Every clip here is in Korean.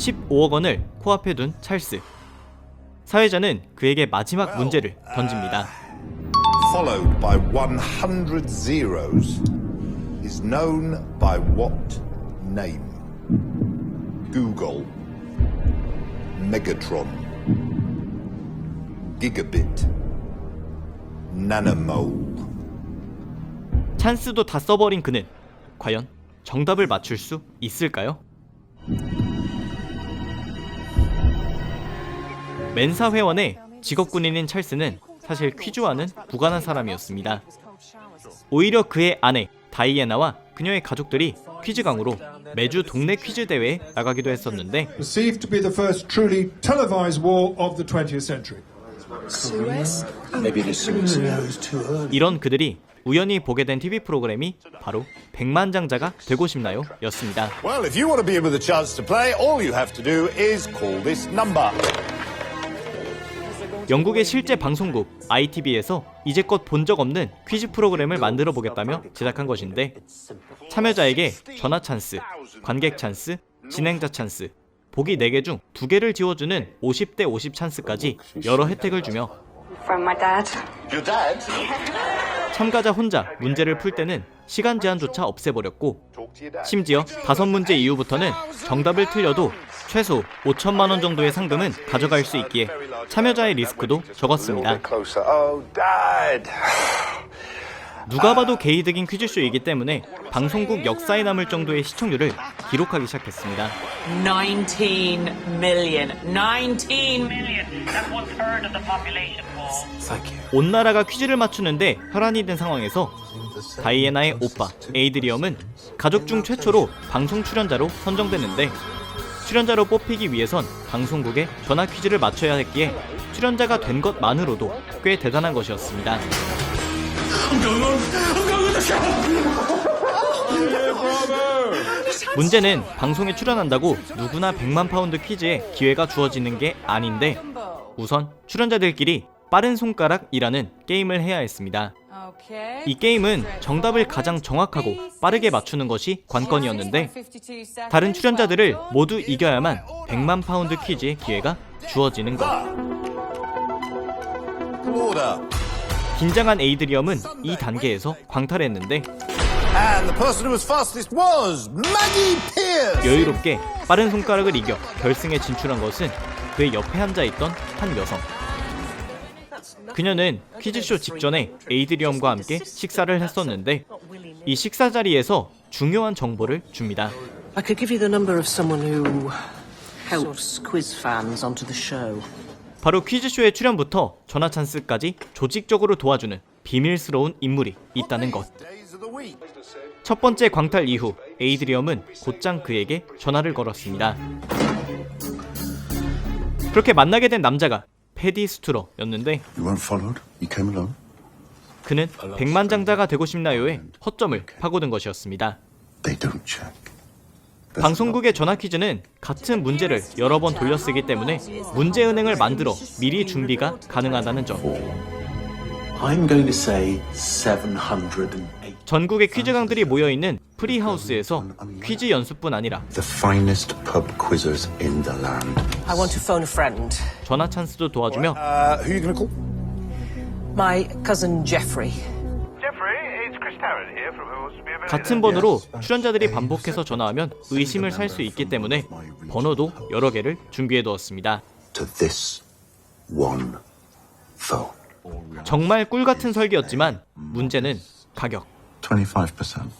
15억 원을 코앞에 둔 찰스. 사회자는 그에게 마지막 문제를 던집니다. followed by 100 zeros, is known by what name? Google, Megatron, Gigabit, Nanomole. 찬스도 다 써버린 그는 과연 정답을 맞출 수 있을까요? 멘사 회원의 직업 군인인 찰스는 사실 퀴즈와는 무관한 사람이었습니다. 오히려 그의 아내 다이애나와 그녀의 가족들이 퀴즈 강으로 매주 동네 퀴즈 대회에 나가기도 했었는데 Perceived to be the first truly televised war of the 20th century. 이런 그들이 우연히 보게 된 TV 프로그램이 바로 백만장자가 되고 싶나요? 였습니다. Well, if you want to be with a chance to play, all you have to do is call this number. 영국의 실제 방송국 ITV에서 이제껏 본 적 없는 퀴즈 프로그램을 만들어 보겠다며 제작한 것인데 참여자에게 전화 찬스, 관객 찬스, 진행자 찬스, 보기 4개 중 2개를 지워주는 50대 50 찬스까지 여러 혜택을 주며 From my dad. Your dad? 참가자 혼자 문제를 풀 때는 시간 제한조차 없애버렸고. 심지어 다섯 문제 이후부터는 정답을 틀려도 최소 5천만 원 정도의 상금은 가져갈 수 있기에 참여자의 리스크도 적었습니다. Oh. 누가 봐도 게이득인 퀴즈쇼이기 때문에 방송국 역사에 남을 정도의 시청률을 기록하기 시작했습니다. 19 million. 19 million. That's one third of the population, Paul. 온 나라가 퀴즈를 맞추는데 혈안이 된 상황에서 다이애나의 오빠 에이드리엄은 가족 중 최초로 방송 출연자로 선정됐는데 출연자로 뽑히기 위해선 방송국에 전화 퀴즈를 맞춰야 했기에 출연자가 된 것만으로도 꽤 대단한 것이었습니다. 문제는 방송에 출연한다고 누구나 100만 파운드 퀴즈에 기회가 주어지는 게 아닌데 우선 출연자들끼리 빠른 손가락이라는 게임을 해야 했습니다. 이 게임은 정답을 가장 정확하고 빠르게 맞추는 것이 관건이었는데 다른 출연자들을 모두 이겨야만 100만 파운드 퀴즈의 기회가 주어지는 것. 긴장한 에이드리엄은 이 단계에서 광탈했는데. 여유롭게 빠른 손가락을 이겨 결승에 진출한 것은 그의 옆에 앉아 있던 한 여성. 그녀는 퀴즈쇼 직전에 에이드리엄과 함께 식사를 했었는데 이 식사 자리에서 중요한 정보를 줍니다. I could give you the number of someone who helps quiz fans onto the show. 바로 퀴즈쇼의 출연부터 전화 찬스까지 조직적으로 도와주는 비밀스러운 인물이 있다는 것. 첫 번째 광탈 이후 에이드리엄은 곧장 그에게 전화를 걸었습니다. 그렇게 만나게 된 남자가 패디 스투러였는데? 그는 백만장자가 되고 싶나요에 허점을 파고든 것이었습니다. They don't check. 방송국의 전화 퀴즈는 같은 문제를 여러 번 돌려쓰기 때문에 문제 은행을 만들어 미리 준비가 가능하다는 점. I'm going to say 708. 전국의 퀴즈 강들이 모여 있는 프리하우스에서 퀴즈 연습뿐 아니라. 전화 찬스도 도와주며 Uh. 같은 번호로 출연자들이 반복해서 전화하면 의심을 살 수 있기 때문에 번호도 여러 개를 준비해 두었습니다. 정말 꿀 같은 설계였지만 문제는 가격. 25%.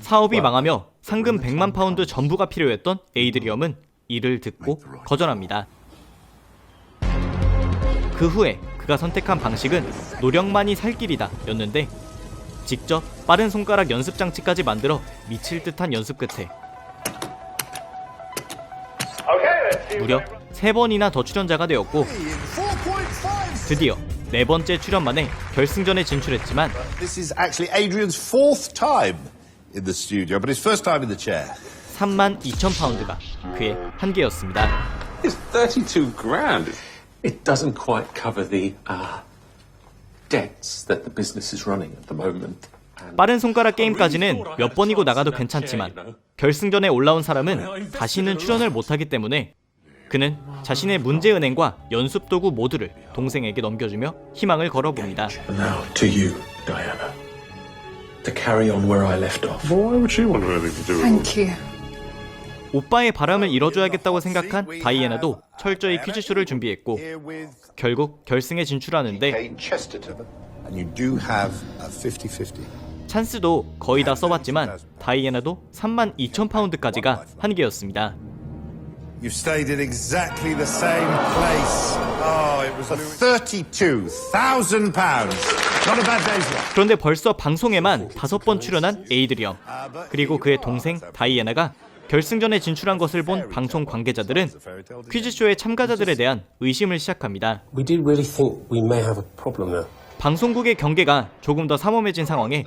사업이 망하며 상금 100만 파운드 전부가 필요했던 에이드리엄은 이를 듣고 거절합니다. 그 후에 그가 선택한 방식은 노력만이 살 길이다 였는데 직접 빠른 손가락 연습 장치까지 만들어 미칠 듯한 연습 끝에 무려 3번이나 더 출연자가 되었고 드디어 네 번째 출연만에 결승전에 진출했지만 This is actually Adrian's fourth time in the studio, but his first time in the chair. 3만 2천 파운드가 그의 한계였습니다. It's 32 grand. It doesn't quite cover the uh, debts that the business is running at the moment. 빠른 손가락 게임까지는 몇 번이고 나가도 괜찮지만 결승전에 올라온 사람은 다시는 출연을 못하기 때문에 그는 자신의 문제은행과 연습 도구 모두를 동생에게 넘겨주며 희망을 걸어봅니다. And now to you, Diana. To carry on where I left off. Why would she want anything to do with Thank you. 오빠의 바람을 이뤄줘야겠다고 생각한 다이애나도 철저히 퀴즈쇼를 준비했고 결국 결승에 진출하는데 Kate Chesterton? And you do have a 50-50. 찬스도 거의 다 써봤지만 다이애나도 3만 2천 파운드까지가 한계였습니다. You stayed in exactly the same place. Oh, it was for thirty-two thousand pounds. Not a bad day's work. 그런데 벌써 방송에만 다섯 번 출연한 에이드리엄 그리고 그의 동생 다이애나가 결승전에 진출한 것을 본 방송 관계자들은 퀴즈쇼의 참가자들에 대한 의심을 시작합니다. We did really think we may have a problem there. 방송국의 경계가 조금 더 삼엄해진 상황에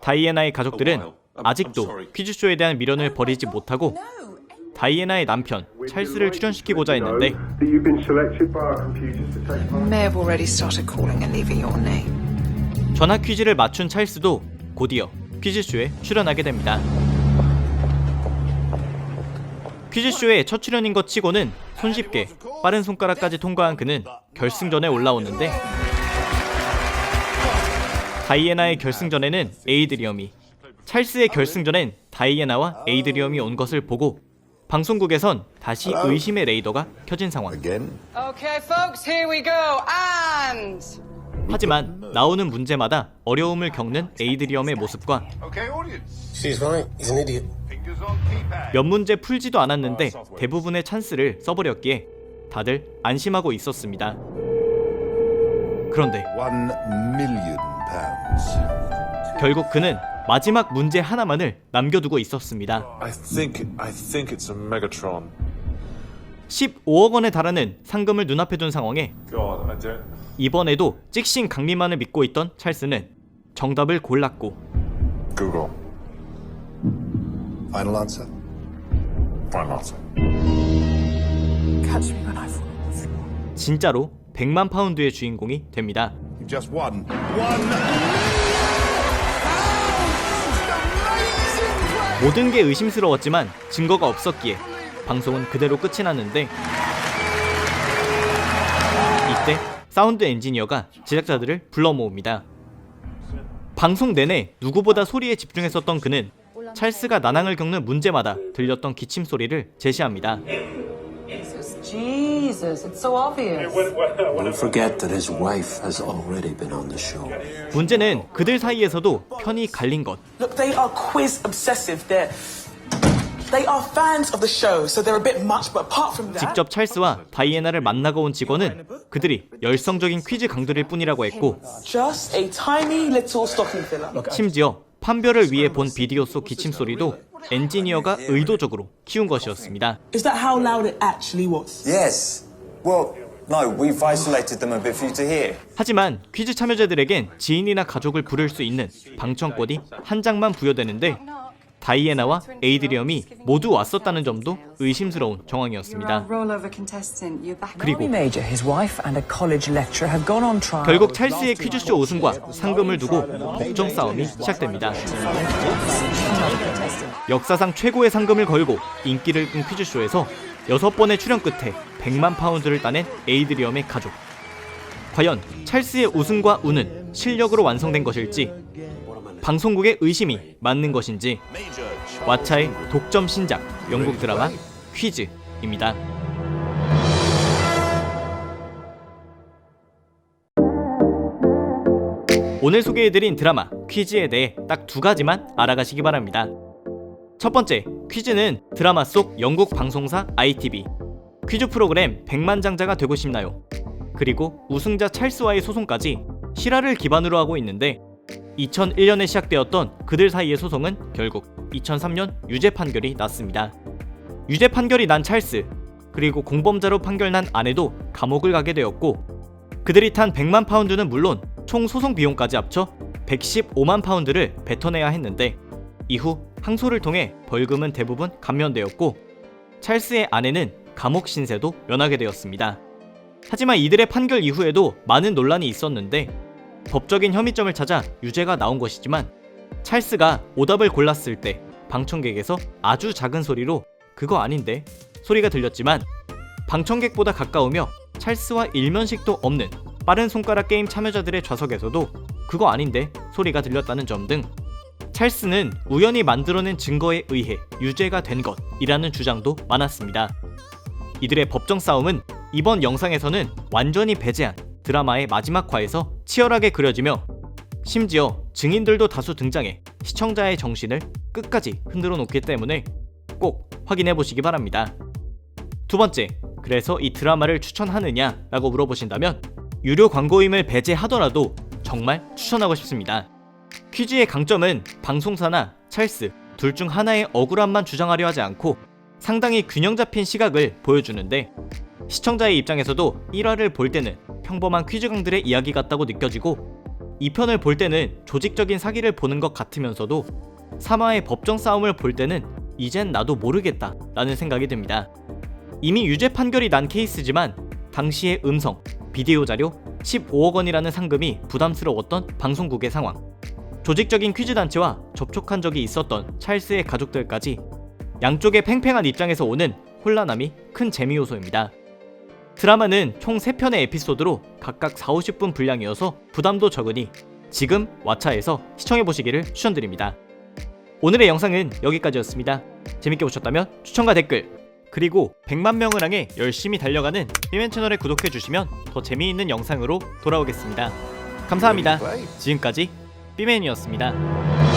다이애나의 가족들은 아직도 퀴즈쇼에 대한 미련을 버리지 못하고 다이애나의 남편 찰스를 출연시키고자 했는데. 전화 퀴즈를 맞춘 찰스도 곧이어 퀴즈쇼에 출연하게 됩니다. 퀴즈쇼의 첫 출연인 것 치고는 손쉽게 빠른 손가락까지 통과한 그는 결승전에 올라오는데 다이애나의 결승전에는 에이드리엄이 찰스의 결승전엔 다이애나와 에이드리엄이 온 것을 보고 방송국에선 다시 의심의 레이더가 켜진 상황. Okay, folks, here we go. And 하지만 나오는 문제마다 어려움을 겪는 에이드리엄의 모습과 Okay, audience. She's right. He's an idiot. Fingers on keypad. 몇 문제 풀지도 않았는데 대부분의 찬스를 써버렸기에 다들 안심하고 있었습니다. 그런데 One million pounds. 결국 그는 마지막 문제 하나만을 남겨두고 있었습니다. I think I think it's a Megatron. 15억 원에 달하는 상금을 눈앞에 둔 상황에 God, I don't. 이번에도 찍신 강림만을 믿고 있던 찰스는 정답을 골랐고 Google. Final answer. Final answer. Catch me when I fall on the floor. 진짜로 100만 파운드의 주인공이 됩니다. You just won. One. 모든 게 의심스러웠지만 증거가 없었기에 방송은 그대로 끝이 났는데 이때 사운드 엔지니어가 제작자들을 불러 모읍니다. 방송 내내 누구보다 소리에 집중했었던 그는 찰스가 난항을 겪는 문제마다 들렸던 기침 소리를 제시합니다. Jesus, it's so obvious. Don't forget that his wife has already been on the show. 문제는 그들 사이에서도 편이 갈린 것. Look, they are quiz obsessive. They're they are fans of the show, so they're a bit much. But apart from that, 직접 찰스와 다이애나를 만나고 온 직원은 그들이 열성적인 퀴즈 강들일 뿐이라고 했고 just a tiny little stocking filler. 심지어 판별을 위해 본 비디오 속 기침 소리도 엔지니어가 의도적으로 키운 것이었습니다. Is that how loud it actually was? Yes. Well, no, we've isolated them a bit for you to hear. 하지만 퀴즈 참여자들에겐 지인이나 가족을 부를 수 있는 방청권이 한 장만 부여되는데 다이애나와 에이드리엄이 모두 왔었다는 점도 의심스러운 정황이었습니다. 그리고. 결국 찰스의 퀴즈쇼 우승과 상금을 두고 복정 싸움이 시작됩니다. 역사상 최고의 상금을 걸고 인기를 끈 퀴즈쇼에서 여섯 번의 출연 끝에 100만 파운드를 따낸 에이드리엄의 가족. 과연 찰스의 우승과 운은 실력으로 완성된 것일지, 방송국의 의심이 맞는 것인지, 왓챠의 독점 신작 영국 드라마 퀴즈입니다. 오늘 소개해드린 드라마 퀴즈에 대해 딱 두 가지만 알아가시기 바랍니다. 첫 번째, 퀴즈는 드라마 속 영국 방송사 ITV 퀴즈 프로그램 백만장자가 되고 싶나요? 그리고 우승자 찰스와의 소송까지 실화를 기반으로 하고 있는데 2001년에 시작되었던 그들 사이의 소송은 결국 2003년 유죄 판결이 났습니다. 유죄 판결이 난 찰스 그리고 공범자로 판결난 아내도 감옥을 가게 되었고 그들이 탄 100만 파운드는 물론 총 소송 비용까지 합쳐 115만 파운드를 뱉어내야 했는데 이후 항소를 통해 벌금은 대부분 감면되었고 찰스의 아내는 감옥 신세도 면하게 되었습니다. 하지만 이들의 판결 이후에도 많은 논란이 있었는데 법적인 혐의점을 찾아 유죄가 나온 것이지만 찰스가 오답을 골랐을 때 방청객에서 아주 작은 소리로 그거 아닌데 소리가 들렸지만 방청객보다 가까우며 찰스와 일면식도 없는 빠른 손가락 게임 참여자들의 좌석에서도 그거 아닌데 소리가 들렸다는 점 등 찰스는 우연히 만들어낸 증거에 의해 유죄가 된 것이라는 주장도 많았습니다. 이들의 법정 싸움은 이번 영상에서는 완전히 배제한 드라마의 마지막 화에서 치열하게 그려지며 심지어 증인들도 다수 등장해 시청자의 정신을 끝까지 흔들어 놓기 때문에 꼭 확인해 보시기 바랍니다. 두 번째, 그래서 이 드라마를 추천하느냐 라고 물어보신다면 유료 광고임을 배제하더라도 정말 추천하고 싶습니다. 퀴즈의 강점은 방송사나 찰스 둘 중 하나의 억울함만 주장하려 하지 않고 상당히 균형 잡힌 시각을 보여주는데 시청자의 입장에서도 1화를 볼 때는 평범한 퀴즈강들의 이야기 같다고 느껴지고 2편을 볼 때는 조직적인 사기를 보는 것 같으면서도 3화의 법정 싸움을 볼 때는 이젠 나도 모르겠다 라는 생각이 듭니다. 이미 유죄 판결이 난 케이스지만 당시의 음성, 비디오 자료 15억 원이라는 상금이 부담스러웠던 방송국의 상황. 조직적인 퀴즈 단체와 접촉한 적이 있었던 찰스의 가족들까지 양쪽의 팽팽한 입장에서 오는 혼란함이 큰 재미 요소입니다. 드라마는 총 3편의 에피소드로 각각 4, 50분 분량이어서 부담도 적으니 지금 왓챠에서 시청해보시기를 추천드립니다. 오늘의 영상은 여기까지였습니다. 재밌게 보셨다면 추천과 댓글 그리고 100만 명을 향해 열심히 달려가는 삐맨 채널에 구독해주시면 더 재미있는 영상으로 돌아오겠습니다. 감사합니다. 지금까지 삐맨이었습니다.